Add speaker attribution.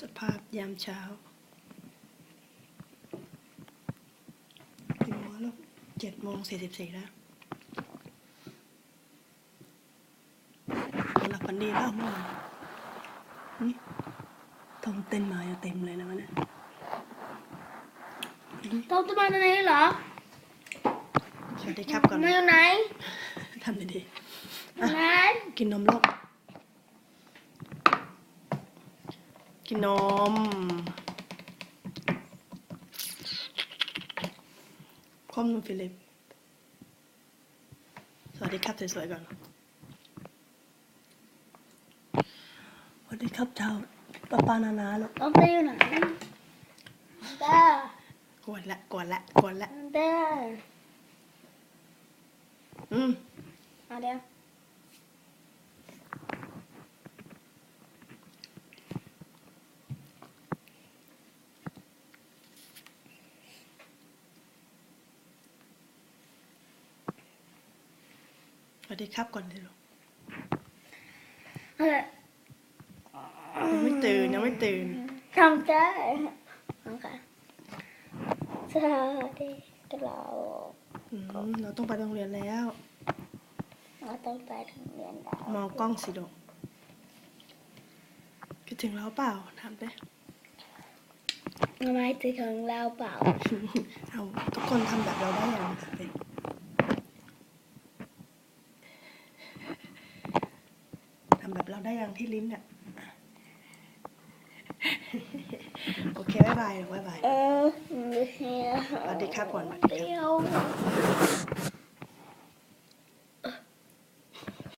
Speaker 1: สภาพยามเช้ากี่โมงแล้วเจ็ดโมงสี่สิบสี่แล้วหลับฝันดีแล้วเมื่อวานนี่ทองเต้นมาอยู่เต็มเลยนะวันนี้
Speaker 2: โตจะมาตรงนี้เหรอ
Speaker 1: สวัสดีครับก่อน
Speaker 2: มาอยู่ไหน
Speaker 1: ทำดี
Speaker 2: อยู่ไหน
Speaker 1: ๆกินนมลูก กินนม คอมนมฟิลิป สวัสดีครับสวยๆก่อน สวัสดีครับชาวป้าปานานาลูก
Speaker 2: โตจะอยู่ไหนเด้อก
Speaker 1: วนละกวนละกวนละ
Speaker 2: เด้อ
Speaker 1: อืม
Speaker 2: มาเดี๋ยว
Speaker 1: สวัสดีครับก่อนดิลูก
Speaker 2: เฮ้ย
Speaker 1: ยังไม่ตื่นยังไม่ตื่น
Speaker 2: ทำได้โอเคสวัสดีกับเรา
Speaker 1: อืมเราต้องไปโรงเรียนแล้ว
Speaker 2: เราต้องไปโรงเรียนแล้ว
Speaker 1: มองกล้องสิลูกคิดถึงเราเปล่าถามไป
Speaker 2: ทำไมถึงของเราเปล่า
Speaker 1: เอาทุกคนทำแบบเราได้อย่างถามไปทำแบบ เราได้อย่างที่ลิ้นอะโอเคบ๊ายบายลูกบ๊ายบาย
Speaker 2: เออเฮีย
Speaker 1: สวัสดีครับก่อนสวัสดีครับ
Speaker 2: เดี๋ยว